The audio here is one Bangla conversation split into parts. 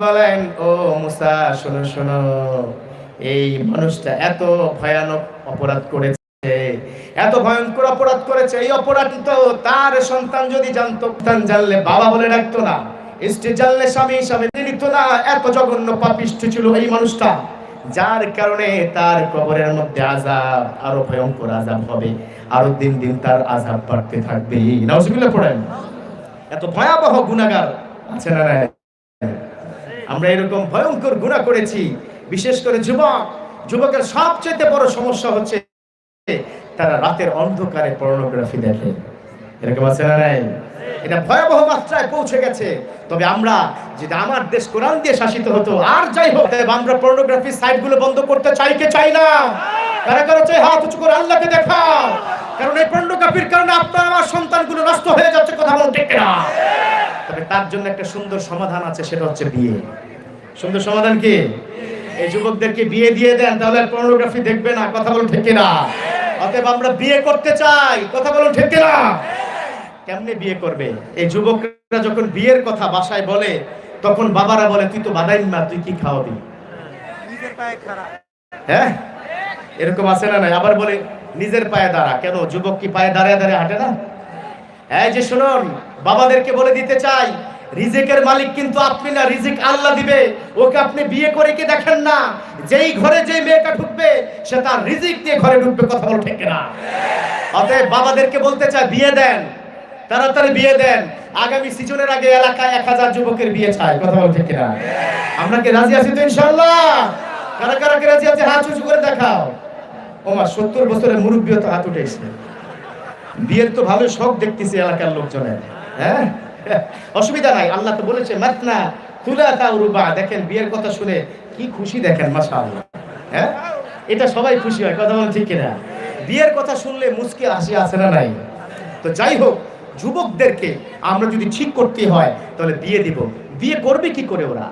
বলেন, ও মুসা, শোনো শোনো, এই মানুষটা এত ভয়ানক অপরাধ করেছে, এত ভয়ঙ্কর অপরাধ করেছে, এই অপরাধী তো তার সন্তান যদি জানতো, সন্তান জানলে বাবা বলে ডাকতো না জানলে স্বামী নিত না, এত জঘন্য পাপিষ্ঠ ছিল এই মানুষটা, যার কারণে তার কবরের মধ্যে আজাব আরও ভয়ঙ্কর আজাব হবে, আরও দিন দিন তার আজাব বাড়তে থাকবে। নাউজুবিল্লাহ পড়েন। এত ভয়াবহ গুনাহগার আছে না আমরা এরকম ভয়ঙ্কর গুণা করেছি। বিশেষ করে যুবক। যুবকের সবচেয়ে বড় সমস্যা হচ্ছে তারা রাতের অন্ধকারে পর্নোগ্রাফি দেখে। এরকম আছে না নাই? এটা ভয়াবহ মাত্রায় পৌঁছে গেছে। তবে আমরা যদি আমার দেশ কোরআন দিয়ে শাসিত হতো, আর যাই হোক আমরা পর্নোগ্রাফি সাইটগুলো বন্ধ করতে চাই কে চাই না? কারা কারা চাই হাত উঁচু করে আল্লাহকে দেখাও। কারণ এই পর্নোগ্রাফির কারণে আপনার আমার সন্তানগুলো নষ্ট হয়ে যাচ্ছে কথা বলতে না তবে তার জন্য একটা সুন্দর সমাধান আছে সেটা হচ্ছে বিয়ে। সুন্দর সমাধান কি? এই যুবকদেরকে বিয়ে দিয়ে দেন তাহলে পর্নোগ্রাফি দেখবে না কথা বলুন ঠিক না অতএব আমরা বিয়ে করতে চাই কথা বলুন ঠিক না কেমনে বিয়ে করবে? এই যুবকরা যখন বিয়ের কথা বাসায় বলে তখন বাবারা বলে তুই তো বাদাইন না তুই কি খাওয়াবি? নিজের পায়ে খাড়া। হ্যাঁ? এরকম আছে না নাই? আবার বলে নিজের পায়ে দাঁড়া। কেন? যুবক কি পায়ে দাঁড়ায় দাঁড়ায় হাঁটে না? এই যে শুনুন বাবাদেরকে বলে দিতে চাই রিজিকের মালিক কিন্তু আপনি না, রিজিক আল্লাহ দিবে। ওকে আপনি বিয়ে করে কি দেখেন না? যেই ঘরে যেই মেয়েটা ঢুকবে, সে তার রিজিক দিয়ে ঘরে ঢুকবে, কথা বল ঠিক না অতএব বাবাদেরকে বলতে চাই, বিয়ে দেন, তাড়াতাড়ি বিয়ে দেন। আগামী সিজনের আগে এলাকায় এক হাজার যুবকের বিয়ে চাই, কথা বল ঠিক না আমরা কি রাজি আছি তো ইনশাল্লাহ কারা কারা কি রাজি আছে? হাত উঁচু করে দেখাও। ওমা সত্তর বছরের মুরব্বীও তো হাত উঠেছে। বিয়ের তো ভালো শখ দেখতেছি এলাকার লোকজনের। হ্যাঁ? অসুবিধা নাই, আল্লাহ তো বলেছে মাতনা তুলা তাউরুবা দেখেন বিয়ের কথা শুনে কি খুশি দেখেন, মাশাআল্লাহ। হ্যাঁ? এটা সবাই খুশি হয়, কথা বলেন ঠিক কিনা? বিয়ের কথা শুনলে মুসকে হাসি আসে না নাই? তো যাই হোক, যুবকদেরকে আমরা যদি ঠিক করতে হয়, তাহলে বিয়ে দিব। বিয়ে করবে কি করে ওরা?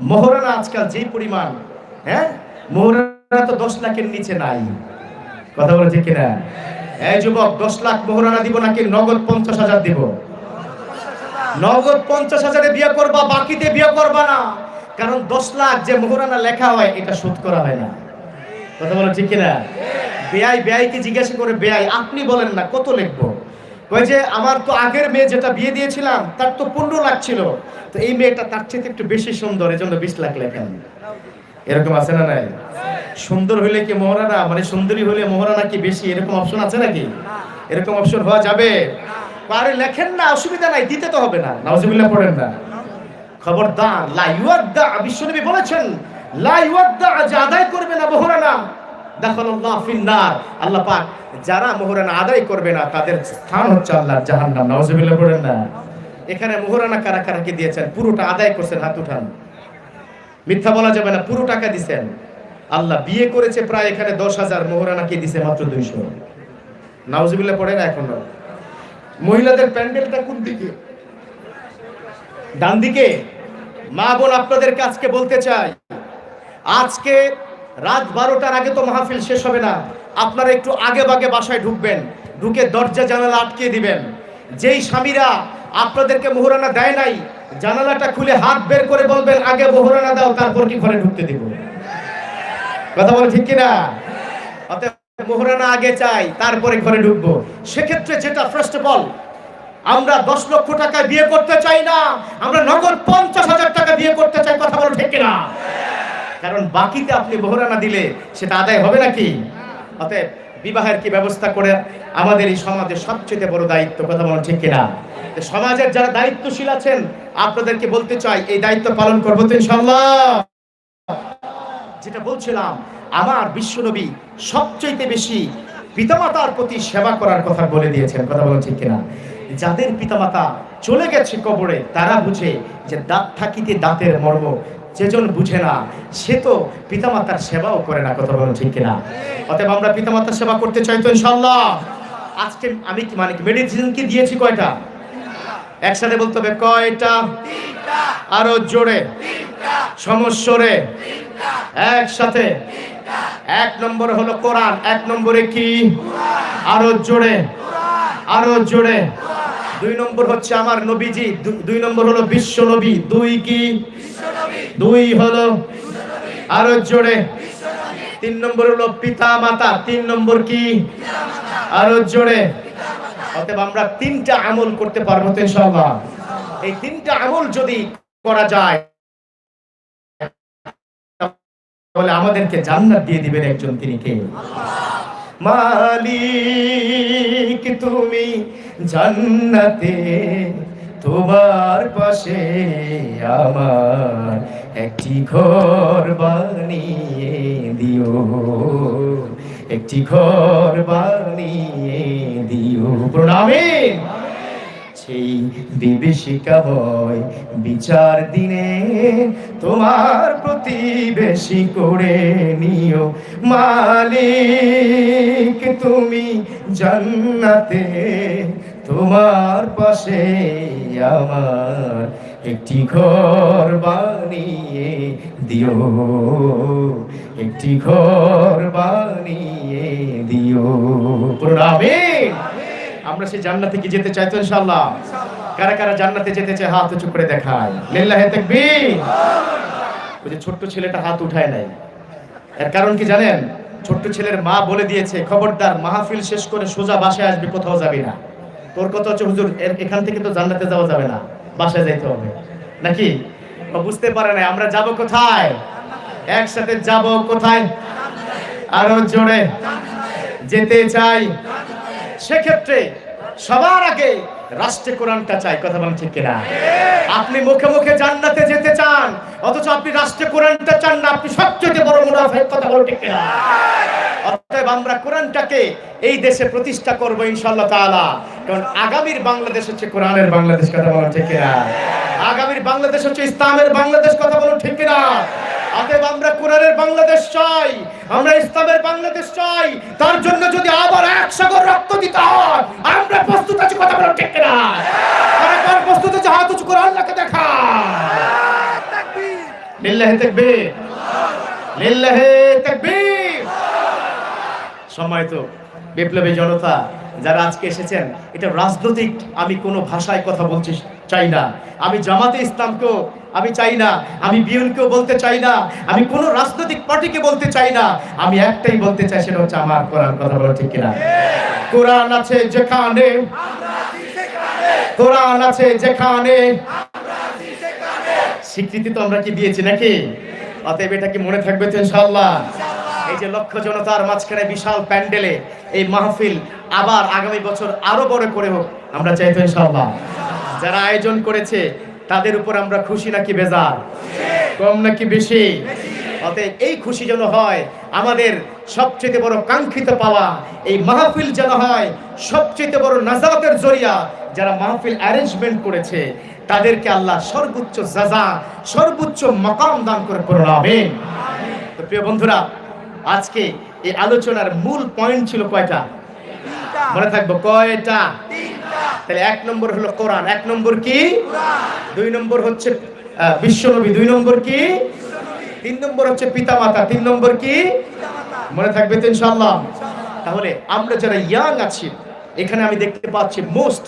মহরানা আজকাল যেই পরিমাণ হ্যাঁ? মহারানা তো দশ লাখের নিচে নাই। কথা বলে ঠিক কিনা? এই যুবক, দশ লাখ মোহরানা দিব নাকি? নগদ পঞ্চাশ হাজার দিব। নগদ পঞ্চাশ হাজারে বিয়ে করবা, বাকিতে বিয়ে করবা না। কারণ দশ লাখ যে মোহরানা লেখা হয়, এটা শোধ করা হয় না। কথা বলো ঠিক কিনা? বেআই বেআইকে জিজ্ঞাসা করে বেআই আপনি বলেন না, কত লিখব? কয় যে আমার তো আগের মেয়ে যেটা বিয়ে দিয়েছিলাম, তার তো পনেরো লাখ ছিল। তো এই মেয়েটা তার চেয়ে একটু বেশি সুন্দর, এই জন্য বিশ লাখ লেখেন। এরকম আছে না নাই? সুন্দর হইলে কি মহারানা? মানে সুন্দরী হলে মহারানা কি বেশি? এরকম অপশন আছে নাকি? এরকম অপশন হওয়া যাবে? পারে লেখেন না, অসুবিধা নাই, দিতে তো হবে না। নাউজুবিল্লাহ পড়েন না। খবরদার, লা ইউদ্দা বিশ্বনবী বলেছেন, লা ইউদ্দা যে আদায় করবে না মহারানা। দাখালাল্লাহ ফিন্নার। আল্লাহ পাক, যারা মোহরানা আদায় করবে না, তাদের স্থান হচ্ছে আল্লাহর জাহান্নাম। নাউজুবিল্লাহ পড়েন না। এখানে মোহরানা কারা কারা কি দিয়েছেন? পুরোটা আদায় করছেন, হাত উঠান। মিথ্যা বলা যাবে না, পুরো টাকা দিছেন। আল্লাহ বিয়ে করেছে প্রায় এখানে দশ হাজার, মোহরানা কে দিছে মাত্র দুইশো। নাউজুবিল্লাহ পড়ে না এখন। মহিলাদের প্যান্ডেলটা কোন দিকে? ডান দিকে? মা বোন আপনাদের কাছকে বলতে চাই, আজকে রাত বারোটার আগে তো মাহফিল শেষ হবে না। আপনারা একটু আগে বাগে বাসায় ঢুকবেন, ঢুকে দরজা জানালা আটকে দিবেন। যেই স্বামীরা আপনাদেরকে মোহরানা দেয় নাই, জানালাটা খুলে হাত বের করে বলবেন, আগে মোহরানা দাও, তারপর কি ঘরে ঢুকতে দিব? কথা বলে ঠিক কিনা? মোহরানা আগে চাই, তারপরে ঘরে ঢুকবো। সেক্ষেত্রে যেটা ফার্স্ট অফ অল আমরা দশ লক্ষ টাকায় বিয়ে করতে চাই না, আমরা নগদ পঞ্চাশ হাজার টাকা বিয়ে করতে চাই, কথা বলো ঠিক কিনা? কারণ বাকিতে আপনি মোহরানা দিলে সেটা আদায় হবে নাকি? অতএব বিবাহের কি ব্যবস্থা করে আমাদের এই সমাজের সবচেয়ে বড় দায়িত্ব, কথা বলো ঠিক কিনা? সমাজের যারা দায়িত্বশীল আছেন, আপনাদেরকে বলতে চাই, এই দায়িত্ব পালন করব তো ইনশাল্লাহ যেটা বলছিলাম আমার বিশ্বনবী সবচেয়ে বেশি পিতামাতার প্রতি সেবা করার কথা বলে দিয়েছেন। কথা বলেন ঠিক কিনা? যাদের পিতামাতা চলে গেছে কবরে, তারা বুঝে যে দাঁত থাকিতে দাঁতের মর্ম যেজন বুঝে না, সে তো পিতামাতার সেবাও করে না। কথা বলেন ঠিক কিনা? অতএব আমরা পিতামাতার সেবা করতে চাই তো ইনশাল্লাহ আজকে আমি কি মানে মেডিসিন কি দিয়েছি কয়টা? একসাথে বলতে হবে কয়টা? আরও জোরে। সমস্যরে। একসাথে। এক নম্বর হলো কোরআন, এক নম্বরে কি? আরও জোরে আরও জোরে। দুই নম্বর হচ্ছে আমার নবীজি দুই নম্বর হলো বিশ্ব নবী, দুই কি? দুই হলো, আরও জোরে। তিন নম্বর হলো পিতা মাতা, তিন নম্বর কি? আরও জোরে। অতএব আমরা তিনটা আমল করতে পারব তো ইনশাআল্লাহ। এই তিনটা আমল যদি করা যায় তাহলে আমাদেরকে জান্নাত দিয়ে দিবেন একজন তিনি কে? মালিক, তুমি জান্নাতে, তোমার পাশে আমার একটি ঘর বানিয়ে দিও। একটি ঘর বানিয়ে দিও। প্রণামী। সেই বিভীষিকাময় বিচার দিনে তোমার প্রতিবেশী করে নিও। মালিক, তুমি জান্নাতে, তোমার পাশে আমার একটি ঘর বানিয়ে দিও। একটি ঘর বানিয়ে দিও। প্রণামী আমরা সেই জান্নাতে কি যেতে চাই তো ইনশাআল্লাহ। কারা কারা জান্নাতে যেতে চায়, হাত উঁচু করে দেখায়। লিল্লাহি তাকবীর। ওই ছোট্ট ছেলেটা হাত উঠায় নাই। এর কারণ কি জানেন? ছোট্ট ছেলের মা বলে দিয়েছে, খবরদার, মাহফিল শেষ করে সোজা বাসায় আসবি, কোথাও যাবি না। তোর কথা হচ্ছে, হুজুর এখান থেকে তো জান্নাতে যাওয়া যাবে না, বাসায় যাইতে হবে। নাকি? বুঝতে পারে না আমরা যাব কোথায়? একসাথে যাব কোথায়? আরও জোরে, যেতে চাই। সেক্ষেত্রে সবার আগে রাষ্ট্রে কোরআনটা চাই, কথা বলেন ঠিক কিনা? আপনি মুখে মুখে জান্নাতে যেতে চান, অথচ আপনি রাষ্ট্রে কোরআনটা চান না, আপনি সবচেয়ে বড় মুনাফেক, কথা বলেন ঠিক কিনা? অতএব আমরা কোরআনটাকে এই দেশে প্রতিষ্ঠা করব ইনশাআল্লাহ তাআলা। কারণ আগামীর বাংলাদেশ হচ্ছে কোরআনের বাংলাদেশ, কথা বলেন ঠিক কিনা? আগামীর বাংলাদেশ হচ্ছে ইসলামের বাংলাদেশ, কথা বলেন ঠিক কিনা? অতএব আমরা কোরআনের বাংলাদেশ চাই, আমরা ইসলামের বাংলাদেশ চাই, তার জন্য যদি আবার এক সাগর রক্ত দিতে হয়, আমরা প্রস্তুত আছি কথা বলা ঠিক না তারা কার প্রস্তুত আছে? হাত উঁচু করে আল্লাহকে দেখা। লিল্লাহে তাকবীর। লিল্লাহে তাকবীর। সময় তো। বিপ্লবী জনতা যারা আজকে এসেছেন, এটা রাজনৈতিক, আমি কোনো ভাষায় কথা বলতে চাই না। আমি জামাতে ইসলামকেও আমি চাই না, আমি বিএনকেও বলতে চাই না, আমি কোনো রাজনৈতিক পার্টিকে বলতে চাই না। আমি একটাই বলতে চাই, সেটা হচ্ছে আমার কোরআন, কথা বলা ঠিক কিনা? কোরআন আছে যেখানে, কোরআন আছে যেখানে। স্বীকৃতি তো আমরা কি দিয়েছি নাকি? অতএব এটা কি মনে থাকবে তো ইনশাআল্লাহ? এই যে লক্ষ জনতার মাঝখানে বিশাল প্যান্ডেলে এই মাহফিল আবার আগামী বছর আরও বড় করে হোক, আমরা চাই তো ইনশাআল্লাহ। যারা আয়োজন করেছে, তাদের উপর আমরা খুশি নাকি বেজার? কম নাকি বেশি? অতএব এই খুশি যেন হয়, আমাদের সবচেয়ে বড় কাঙ্ক্ষিত পাওয়া, এই মাহফিল যেন হয় সবচেয়ে বড় নাজাতের জরিয়া, যারা মাহফিল অ্যারেঞ্জমেন্ট করেছে, তাদেরকে আল্লাহ সর্বোচ্চ সাজা সর্বোচ্চ মাকাম দান করে তো প্রিয় বন্ধুরা আজকে এই আলোচনার মূল পয়েন্ট ছিল কয়টা? মনে থাকব কয়টা? তাহলে এক নম্বর হলো কোরআন। এক নম্বর কি? দুই নম্বর হচ্ছে বিশ্বনবী। দুই নম্বর কি? তিন নম্বর হচ্ছে পিতা মাতা তিন নম্বর কি? মনে থাকবে তো ইনশাআল্লাহ? তাহলে আমরা যারা ইয়াং আছি, এখানে আমি দেখতে পাচ্ছি মোস্ট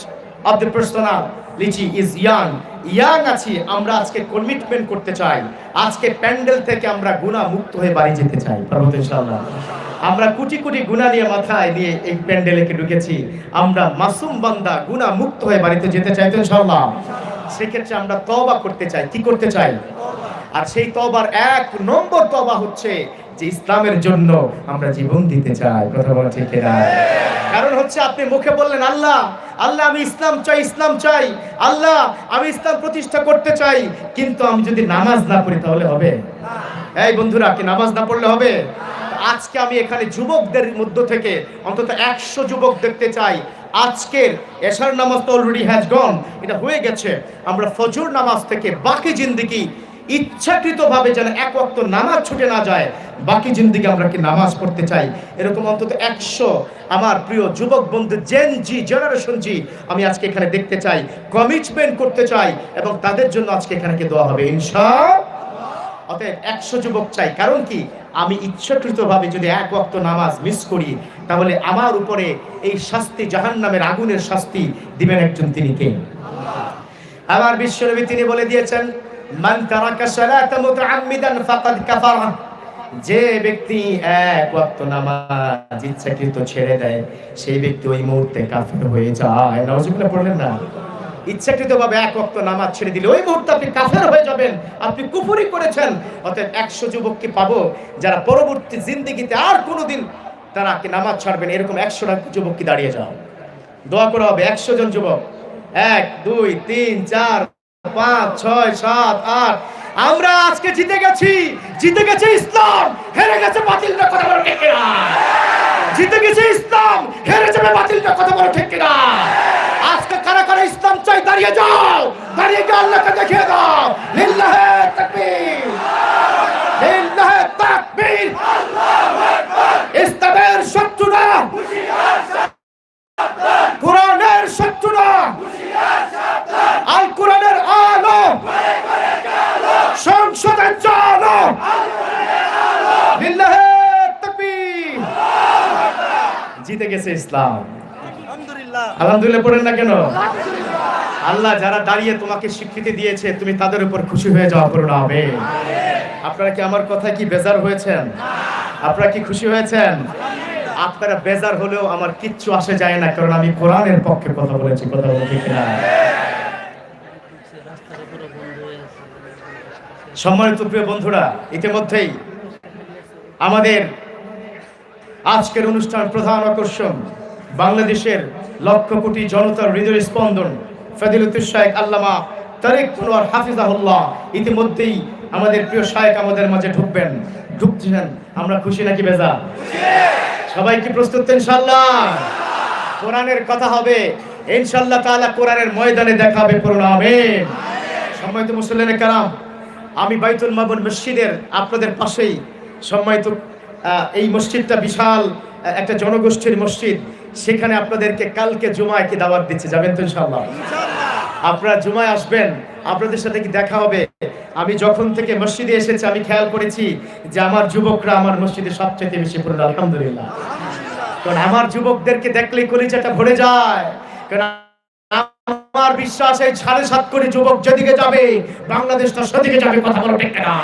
অফ দ্য পার্সোনাল লিচি ইজ ইয়াং ইয়াং আছি, আমরা আজকে কমিটমেন্ট করতে চাই। আজকে প্যান্ডেল থেকে আমরা গুণা মুক্ত হয়ে বাড়ি যেতে চাই। আমরা কোটি কোটি গুণা নিয়ে মাথায় নিয়ে এই প্যান্ডেলেকে ঢুকেছি। আমরা মাসুম বান্দা গুণা মুক্ত হয়ে বাড়িতে যেতে চাই তো ইনশাআল্লাহ। সেক্ষেত্রে আমরা তওবা করতে চাই। কি করতে চাই? আর সেই তবার এক নম্বর তবা হচ্ছে যে ইসলামের জন্য আমরা জীবন দিতে চাই। কথা বলা ঠিক কারণ হচ্ছে আপনি মুখে বললেন, আল্লাহ আল্লাহ, আমি ইসলাম চাই ইসলাম চাই। আল্লাহ, আমি ইসলাম প্রতিষ্ঠা করতে চাই। কিন্তু আমি যদি নামাজ না পড়ি তাহলে হবে? এই বন্ধুরা, কি নামাজ না পড়লে হবে? আজকে আমি এখানে যুবকদের মধ্য থেকে অন্তত একশো যুবক দেখতে চাই। আজকের এশার নামাজ তো অলরেডি হ্যাজ গন এটা হয়ে গেছে। আমরা ফজর নামাজ থেকে বাকি জিন্দিগি ইচ্ছাকৃতভাবে যেন এক ওয়াক্ত নামাজ ছুটে না যায়, বাকি জিন্দিগি আমরা কি নামাজ পড়তে চাই? এরকম অন্তত একশো আমার প্রিয় যুবক বন্ধু জেন জি জেনারেশন জি আমি আজকে এখানে দেখতে চাই কমিটমেন্ট করতে চাই এবং তাদের জন্য আজকে এখানে কি দেওয়া হবে? ইনশা অতএব একশো যুবক চাই। কারণ কি? আমি ইচ্ছাকৃতভাবে যদি এক ওয়াক্ত নামাজ মিস করি, তাহলে আমার উপরে এই শাস্তি জাহান্নামের আগুনের শাস্তি দিবেন একজন তিনি কে? আমার বিশ্বনবী তিনি বলে দিয়েছেন যে ব্যক্তি এক ওয়াক্ত নামাজ ইচ্ছাকৃত ছেড়ে দেয়, সেই ব্যক্তি ওই মুহূর্তে কাফের হয়ে যায়। পড়লেন না? এক ওয়াক্ত নামাজ ছেড়ে দিলে ওই মুহূর্তে আপনি কাফের হয়ে যাবেন। আপনি কুফরি করেছেন। অতএব একশো যুবককে পাবো? যারা পরবর্তী জিন্দিগিতে আর কোনোদিন তারা কি নামাজ ছাড়বেন? এরকম একশো যুবককে দাঁড়িয়ে যাও? দোয়া করা হবে একশো জন যুবক। এক, দুই, তিন, চার পাঁচ, ছয়, সাত, আট। আমরা আজকে জিতে গেছি। জিতে গেছে ইসলাম। হেরে গেছে বাতিলটা কথা বলো ঠিক কিনা? জিতে গেছে ইসলাম। হেরে যাবে বাতিলটা কথা বলো ঠিক কিনা? আজকে কারা কারা ইসলাম চাই দাঁড়িয়ে যাও। দাঁড়িয়ে গিয়ে আল্লাহকে দেখিয়ে দাও। লিল্লাহে তাকবীর। লিল্লাহে তাকবীর। ইসলামের শত্রুরা কোরআনের শত্রুরা আল কোরআনের আলো লিল্লাহে তাকবীর। জিতে গেছে ইসলাম। আলহামদুলিল্লাহ। পড়েন না কেন? আল্লাহ যারা দাঁড়িয়ে তোমাকে স্বীকৃতি দিয়েছে তুমি তাদের উপর খুশি হয়ে যাওয়া করো না হবে আপনারা কি আমার কথা কি বেজার হয়েছেন? আপনারা কি খুশি হয়েছেন? আপনারা বেজার হলেও আমার কিচ্ছু আসে যায় না কারণ আমি কোরআনের পক্ষে কথা বলেছি কথা বলে ঠিক না। সম্মানিত প্রিয় বন্ধুরা, ইতিমধ্যেই আমাদের আজকের অনুষ্ঠান প্রধান আকর্ষণ বাংলাদেশের লক্ষ কোটি জনতার হৃদয় স্পন্দন ফেদিলুদ্দিন শাহেক আল্লামা তারেক কুনোয়ার হাফিজাহুল্লাহ। ইতিমধ্যেই আমাদের প্রিয় শাহেক আমাদের মাঝে ঢুকবেন। ঢুকছেন, আমরা খুশি নাকি বেজা সবাই কি প্রস্তুত ইনশাল্লাহ কোরআনের কথা হবে। ইনশাল্লাহ তাআলা কোরআনের ময়দানে দেখাবে করুন আমিন। সম্মানিত মুসল্লিনে কারাম আমি বাইতুল মামুন মসজিদের আপনাদের পাশেই সম্মানিত এই মসজিদটা বিশাল একটা জনগোষ্ঠীর মসজিদ। সেখানে আপনাদেরকে কালকে জুমায় কি দাওয়াত দিচ্ছে যাবেন তো ইনশাল্লাহ আপনারা জুমায় আসবেন আপনাদের সাথে কি দেখা হবে? আমি যখন থেকে মসজিদে এসেছি আমি খেয়াল করেছি যে আমার যুবকরা আমার মসজিদে সবচেয়ে বেশি পড়ল আলহামদুলিল্লাহ। কারণ আমার যুবকদেরকে দেখলেই কলিজাটা ভরে যায়। কারণ আমার বিশ্বাস, এই সাড়ে সাত কোটি যুবক যেদিকে যাবে, বাংলাদেশটা সেদিকে যাবে, কথা বলো ঠিক না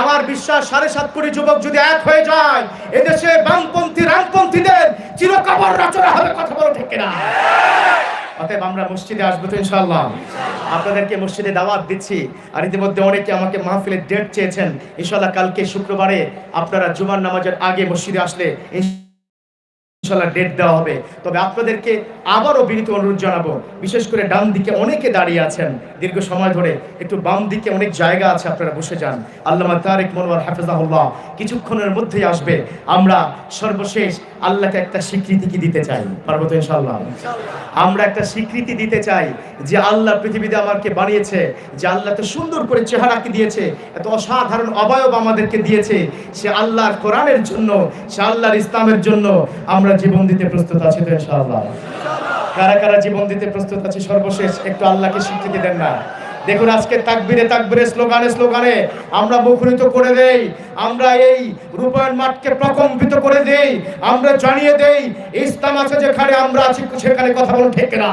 আমার বিশ্বাস, সাড়ে সাত কোটি যুবক যদি এক হয়ে যায়, এদেশে বামপন্থী, রামপন্থীদের চিরকাবর রচনা হবে, কথা বলো ঠিক না অতএব আমরা মসজিদে আসব তো ইনশাআল্লাহ। আপনাদেরকে মসজিদে দাওয়াত দিচ্ছি, আর ইতিমধ্যে অনেকে আমাকে মাহফিলের ডেট চেয়েছেন। ইনশাআল্লাহ কালকে শুক্রবারে আপনারা জুমার নামাজের আগে মসজিদে আসলে ইনশাআল্লাহ ডেট দেওয়া হবে। তবে আপনাদেরকে আবারও বিনীত অনুরোধ জানাব বিশেষ করে ডান দিকে অনেকে দাঁড়িয়ে আছেন। দীর্ঘ সময় ধরে একটু বাম দিকে অনেক জায়গা আছে আপনারা বসে যান। আল্লামা তারেক মনোয়ার হাফেজাহুল্লাহ কিছুক্ষণের মধ্যেই আসবে। আমরা সর্বশেষ আল্লাহকে একটা স্বীকৃতি কি দিতে চাই? পারব তো ইনশাআল্লাহ? আমরা একটা স্বীকৃতি দিতে চাই যে আল্লাহ পৃথিবীতে আমাকে বানিয়েছে যে আল্লাহ তো সুন্দর করে চেহারাকে দিয়েছে এত অসাধারণ অবয়ব আমাদেরকে দিয়েছে সে আল্লাহর কোরআনের জন্য সে আল্লাহর ইসলামের জন্য আমরা জীবন দিতে প্রস্তুত আছি তো ইনশাআল্লাহ? কারা কারা জীবন দিতে প্রস্তুত আছে? সর্বশেষ, একটু আল্লাহকে স্বীকৃতি দেন না। দেখুন, আজকে তাকবিরে তাকবিরে, স্লোগানে স্লোগানে আমরা মুখরিত করে দেই, আমরা এই রূপায়ণ মাঠকে প্রকম্পিত করে দেই, আমরা জানিয়ে দেই, ইসলাম আছে যেখানে আমরা আছি, সেখানে কথা বলো ঠিক না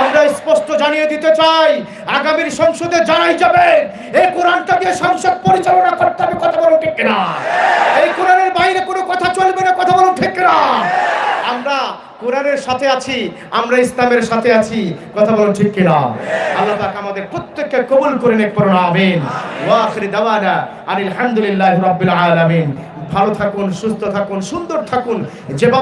আমরা স্পষ্ট জানিয়ে দিতে চাই, আগামীর সংসদে জানাই যাবে, এই কোরআনটা দিয়ে সংসদ পরিচালনা করতে হবে, কথা বলো ঠিক না এই কোরআনের বাইরে কোনো কথা চলবে না, কথা বলো কোরআনের সাথে আছি, আমরা ইসলামের সাথে আছি। কথা বলুন ঠিক কিনা? আল্লাহ পাক আমাদের প্রত্যেককে কবুল করে নেক পড়ুন আমিন। ওয়া আখির দাওয়ানা আনিল হামদুলিল্লাহি রাব্বিল আলামিন। ভালো থাকুন, সুস্থ থাকুন, সুন্দর থাকুন। যেভাবে